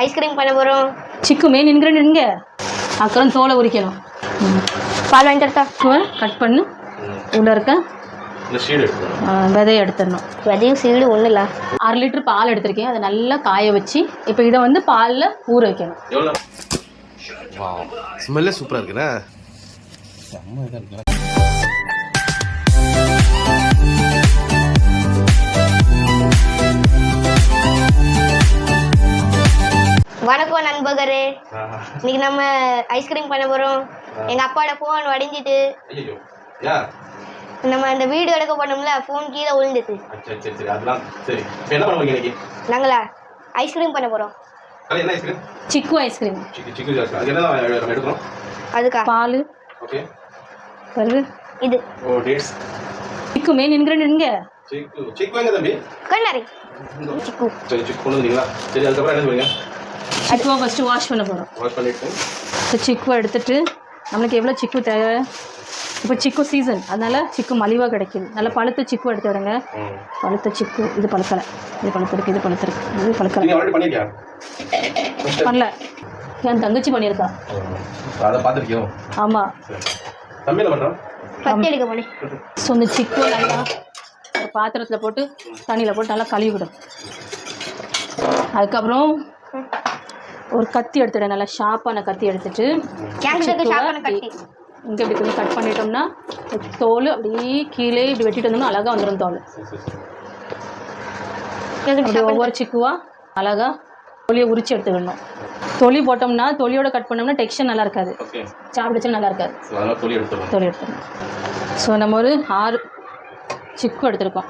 Ice cream பண்ண போகிறோம் சிக்கு மெயின் இன்க்ரீடியன்ட் இங்கே அப்புறம் தோலை உரிக்கணும். பால் வாங்கிட்டு கட் பண்ணு. உள்ள இருக்க. விதையை எடுத்துடணும். விதையும் சீடு ஒன்றும் இல்லை. அரை லிட்டர் பால் எடுத்திருக்கேன். அதை நல்லா காய வச்சு இப்போ இதை வந்து பாலில் ஊற வைக்கணும். ஸ்மெல்லே சூப்பராக இருக்குண்ணே. செம்ம இதாக இருக்குண்ணே. வணக்கம் நண்பகரே இன்னைக்கு நம்ம ஐஸ்கிரீம் பண்ண போகிறோம் எங்கள் அப்பாவோட ஃபோன் வடிஞ்சிட்டு. நம்ம அந்த வீடியோ எடுக்க போனோம்ல ஃபோன் கீழே விழுந்துட்டு சரி சரி சரி அதெல்லாம் சரி. இப்போ என்ன பண்ண போறீங்க இன்னைக்கு? நாங்களா ஐஸ்கிரீம் பண்ண ice cream chikoo ice cream அதுக்கா? பால். ஓகே. வருது இது. Oh dates chikoo main ingredient இங்கே. சிக்கு சிக்கு எங்க தம்பி? கண்ணாரி சிக்கு. சரி சிக்கு கொண்டு வந்தீங்களா? சரி அதுக்கப்புறம் என்ன பண்ணுவீங்க சிக்குவை ஃபஸ்ட்டு வாஷ் பண்ண போகிறோம் வாஷ் பண்ணிட்டு. இப்போ சிக்குவை எடுத்துட்டு நம்மளுக்கு எவ்வளோ சிக்கு தேவை? இப்போ சிக்கு சீசன் அதனால சிக்கு மலிவாக கிடைக்குது. நல்ல பழுத்த சிக்கு எடுத்து விடுங்க பழுத்த சிக்கு. இது பழுக்கலை. இது பழுத்திருக்கு இது பழுத்திருக்கு. இது பழுக்கலை. பண்ணல. என் தங்கச்சி பண்ணியிருக்கா. அதை ஆமாம் ஸோ இந்த சிக்கு நல்லா ஒரு பாத்திரத்தில் போட்டு தண்ணியில் போட்டு நல்லா கழுவி விடும் அதுக்கப்புறம் ஒரு கத்தி எடுத்துடு நல்லா ஷார்ப்பான கத்தி எடுத்துட்டு இங்கே இப்படி கொஞ்சம் கட் பண்ணிட்டோம்னா தோல் அப்படியே கீழே இப்படி வெட்டிட்டு வந்தோம்னா அழகாக வந்துடும் தோல். அப்படி ஒவ்வொரு சிக்குவா அழகாக தொலியை உரிச்சு எடுத்துக்கணும் தொலி போட்டோம்னா தொலியோட கட் பண்ணோம்னா டெக்ஸ்டர் நல்லா இருக்காது. சாப்பிடுச்சா நல்லா இருக்காது. தொலி எடுத்துக்கணும் ஸோ நம்ம ஒரு ஆறு சிக்கு எடுத்திருக்கோம்.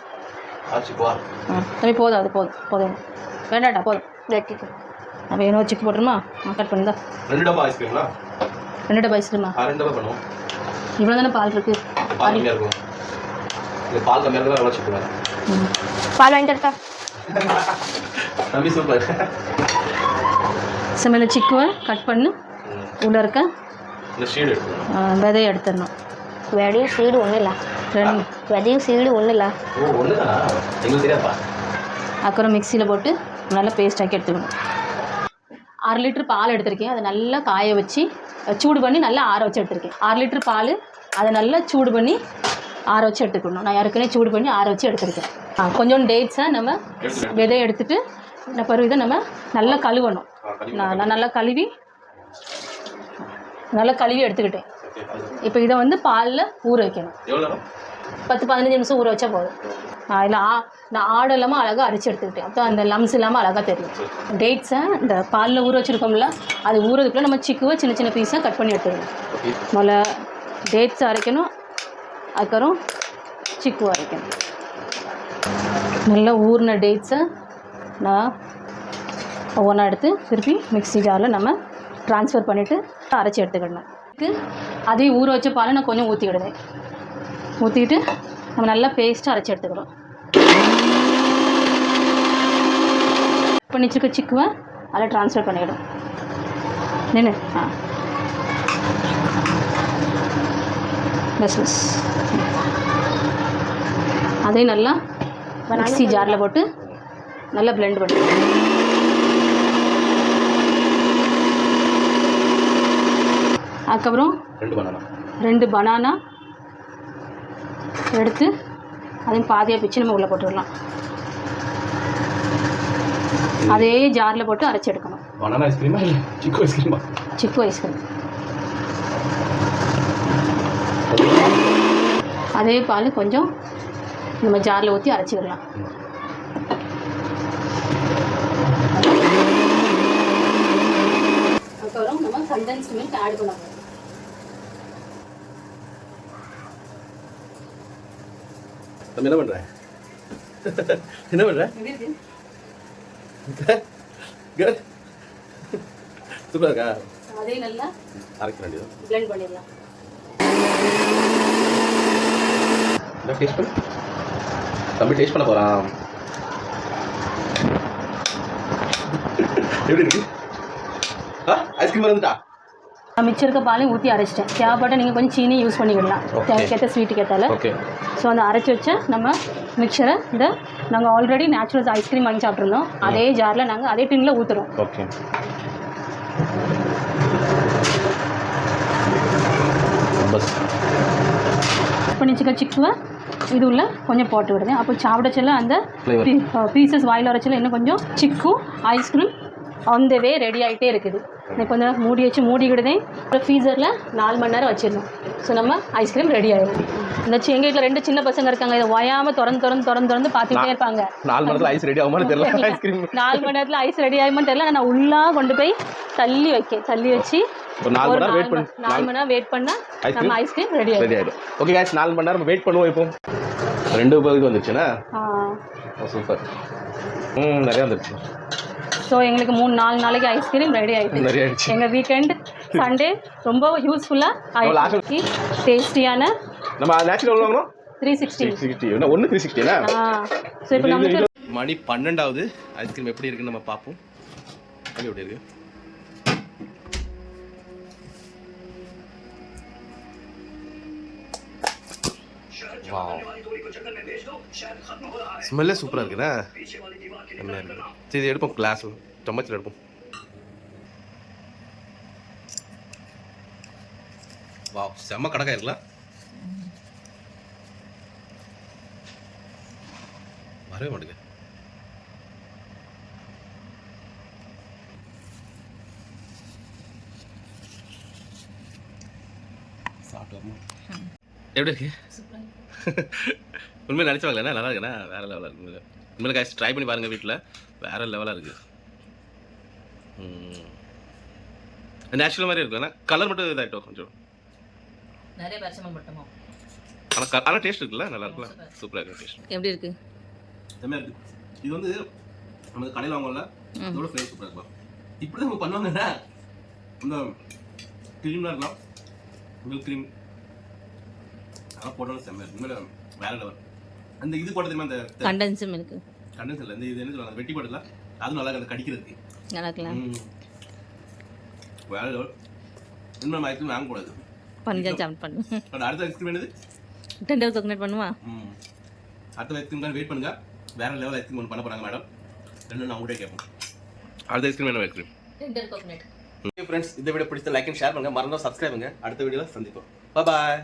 ஆ தம்பி போதும் அது போதும் போதும். வேண்டாட்டா போதும். வெட்டிட்டு. அப்போ இன்னொரு சிக்கு போட்டுருமா? கட் பண்ணுதா. ரெண்டு டப்பா ஐஸ்கிரீங்களா ரெண்டு டப்பா ஐஸ்கிரீமா ஆ ரெண்டு டப்பா பண்ணுவோம். இவ்வளோ தானே பால் இருக்குது பால் கம்மியாக இருக்கும். இது பால் கம்மியாக இருந்தால் எவ்வளோ பால் வாங்கிட்டு வரட்டா? தம்பி சூப்பர் சமையல சிக்குவை கட் பண்ணு. உள்ள இருக்க. விதையை எடுத்துடணும். விதையும் சீடு ஒன்றும் இல்லை. ரெண்டு. விதையும் சீடு ஒன்றும் இல்லை. அப்புறம் மிக்சியில் போட்டு நல்லா பேஸ்ட் ஆக்கி எடுத்துக்கணும். அரை லிட்டர் பால் எடுத்திருக்கேன். அதை நல்லா காய வச்சு சூடு பண்ணி நல்லா ஆற வச்சு எடுத்திருக்கேன். அரை லிட்டர் பால் அதை நல்லா சூடு பண்ணி ஆற வச்சு எடுத்துக்கணும். நான் ஏற்கனவே சூடு பண்ணி ஆற வச்சு எடுத்திருக்கேன். ஆ கொஞ்சம் டேட்ஸை நம்ம. விதையை எடுத்துட்டு இந்த பருவ இதை நம்ம நல்லா கழுவணும். நான் நான் நல்லா கழுவி நல்லா கழுவி எடுத்துக்கிட்டேன். இப்போ இதை வந்து பாலில் ஊற வைக்கணும். பத்து பதினஞ்சு நிமிஷம் ஊற வச்சா போதும். அதில் ஆ நான் ஆடு இல்லாமல் அழகாக அரைச்சி எடுத்துக்கிட்டேன். அப்போ அந்த லம்ஸ் இல்லாமல் அழகாக தெரியும். டேட்ஸை இந்த பாலில் ஊற வச்சுருக்கோம்ல அது ஊறதுக்குள்ளே நம்ம சிக்குவை சின்ன சின்ன பீஸாக கட் பண்ணி எடுத்துக்கணும். முதல்ல டேட்ஸ் அரைக்கணும் அதுக்கப்புறம் சிக்கு அரைக்கணும். நல்லா ஊறின டேட்ஸை நான் ஒவ்வொன்றா எடுத்து திருப்பி மிக்ஸி ஜாரில் நம்ம ட்ரான்ஸ்ஃபர் பண்ணிவிட்டு அரைச்சி எடுத்துக்கிடணும். இதுக்கு அதே ஊற வச்ச பாலை நான் கொஞ்சம் ஊற்றிக்கிடுவேன் ஊற்றிட்டு நம்ம நல்லா பேஸ்ட்டாக அரைச்சி எடுத்துக்கிறோம் பண்ணி வச்சிருக்க சிக்குவை அதில் ட்ரான்ஸ்ஃபர் பண்ணிவிடும். நின்று ஆ. பஸ் பஸ் அதையும் நல்லா மிக்ஸி ஜாரில் போட்டு நல்லா blend பண்ணி. அதுக்கப்புறம் ரெண்டு பனானா எடுத்து அதையும் பாதியாக பிச்சு நம்ம உள்ளே போட்டுடலாம். அதே ஜாரில் போட்டு அரைச்சி எடுக்கணும். பனானா ஐஸ்கிரீமா இல்லை? சிக்கு ஐஸ்கிரீமா சிக்கு ஐஸ்கிரீம் அதே பால் கொஞ்சம் நம்ம ஜாரில் ஊற்றி அரைச்சிக்கிடலாம் அதுக்கப்புறம் நம்ம கண்டென்ஸ்ட் மில்க் ஆட் பண்ண போகிறோம் தம்பி என்ன பண்ணுற என்ன பண்ணுற குட் சூப்பராக இருக்கா அதே நல்லா அரைக்க வேண்டியது. blend பண்ணிடலாம். டேஸ்ட் பண்ணு. தம்பி டேஸ்ட் பண்ண போகிறான் எப்படி இருக்கு? ஆ ஐஸ்கிரீம் வந்துட்டா நான் மிச்சம் இருக்க பாலையும் ஊற்றி அரைச்சிட்டேன். தேவைப்பட்ட நீங்கள் கொஞ்சம் சீனி யூஸ் பண்ணிக்கிடலாம். தேவைக்கேற்ற ஸ்வீட்டுக்கு ஏற்றால ஓகே ஸோ அந்த அரைச்சி வச்ச நம்ம மிக்சரை இந்த நாங்கள் ஆல்ரெடி நேச்சுரல்ஸ் ஐஸ்கிரீம் வாங்கி சாப்பிட்ருந்தோம் அதே ஜாரில் நாங்கள் அதே டின்னில் ஊற்றுறோம் ஓகே பஸ் பண்ணி வச்சுக்க சிக்குவை இது உள்ள கொஞ்சம் போட்டு விடுங்க. அப்போ சாப்பிடச்சல அந்த. பீசஸ் வாயில் வரச்சல இன்னும் கொஞ்சம் சிக்கும் ice cream on the way ready ஆகிட்டே இருக்குது. நான் கொஞ்ச நேரம் மூடி வச்சு மூடிக்கிடுதேன். அப்புறம் ஃப்ரீசரில் நாலு மணி நேரம் வச்சிடணும். ஸோ நம்ம ஐஸ்கிரீம் ரெடி ஆயிடும் இந்த சி- எங்க வீட்டில் ரெண்டு சின்ன பசங்க இருக்காங்க. இதை ஒயாமல் திறந்து திறந்து திறந்து திறந்து பார்த்துக்கிட்டே இருப்பாங்க. நாலு மணி நேரத்தில் ஐஸ் ரெடி ஆகுமான்னு தெரியல. ஐஸ்கிரீம் நாலு மணி நேரத்தில் ஐஸ் ரெடி ஆகுமான்னு தெரியல. நான் உள்ளா கொண்டு போய் தள்ளி வைக்க தள்ளி வச்சு ஒரு நாலு மணி நேரம் வெயிட் பண்ணி. நாலு மணி நேரம் வெயிட் பண்ணால் நம்ம? ஐஸ்கிரீம் ரெடி ஆகிடும் ரெடி ஆகிடும் ஓகே guys நாலு மணி நேரம் வெயிட் பண்ணுவோம் இப்போ. ரெண்டு பேருக்கு வந்துருச்சுண்ணா சூப்பர் ம் நிறைய வந்துருச்சு. ஸோ எங்களுக்கு மூணு நாலு நாளைக்கு ஐஸ்கிரீம் ரெடி ஆயிடுச்சு. எங்கள் வீக்கெண்ட் சண்டே ரொம்ப யூஸ்ஃபுல்லாக டேஸ்டியான நம்ம நேச்சுரல் வாங்கணும் த்ரீ சிக்ஸ்டி சிக்ஸ் சிக்ஸ்டி என்ன ஒன்று த்ரீ சிக்ஸ்டினா ஆ. ஸோ இப்போ நமக்கு மணி பன்னெண்டாவது. ஐஸ்கிரீம் எப்படி இருக்குன்னு நம்ம பார்ப்போம். அது எப்படி இருக்கு? ஸ்மெல்லே சூப்பராக இருக்குண்ணா. சரி இது எடுப்போம் கிளாஸ் சம்மச்சில் எடுப்போம். வா செம்ம கடக்காய் இருக்கலாம் வரவே சாப்பிட்டு எப்படி இருக்கு? உண்மையை நினச்சி பார்க்கலண்ணா நல்லா இருக்குண்ணா வேறு லெவலாக இருக்கு உண்மையில காய்ச்சி ட்ரை பண்ணி பாருங்கள் வீட்டில் வேறு லெவலாக இருக்குது நேச்சுரல் மாதிரி இருக்குண்ணா கலர் மட்டும் இதாகிட்டோம் கொஞ்சம். நிறைய பரிசமம் பட்டோமோ ஆனால் ஆனால் டேஸ்ட் இருக்குல்ல நல்லா இருக்குல்ல? சூப்பராக இருக்கு. டேஸ்ட் எப்படி இருக்கு? செம்மையாக இருக்குது இது வந்து நம்ம கடையில் வாங்கல இதோட ஃப்ளேவர் சூப்பராக இருக்கும் இப்படி நம்ம பண்ணுவாங்கண்ணா இந்த க்ரீம்லாம் இருக்கலாம். மில்க் க்ரீம் அதெல்லாம் போட்டாலும் செம்மையாக இருக்கும் உண்மையில வேற லெவல் அந்த இது தெரியுமா? அந்த கண்டென்ஸும் இருக்கு. கண்டன்ஸ் இல்லை இந்த இது என்ன சொல்லுவாங்க? வெட்டி போடல அதுவும் நல்லா இருக்கு அந்த கடிக்கிறதுக்கு. நல்லா இருக்கலாம். வேற இன்னும் ஐஸ்கிரீம் வாங்கக்கூடாது பஞ்சா சாப்பிட் பண்ணு. அடுத்த ஐஸ்கிரீம் என்னது? டெண்டர் கோகனட் பண்ணுமா? அடுத்த ஐஸ்கிரீம் தான் வெயிட் பண்ணுங்க. வேற லெவல் ஐஸ்கிரீம் ஒன்று பண்ண போறாங்க மேடம் ரெண்டு நான் உங்கள்கிட்ட கேட்போம் அடுத்த ஐஸ்கிரீம் என்ன ice cream tender coconut friends இந்த வீடியோ பிடிச்ச லைக் அண்ட் ஷேர் பண்ணுங்க. மறந்தும் சப்ஸ்கிரைப் பண்ணுங்க. அடுத்த வீடியோவில் சந்திப்போம். பாய்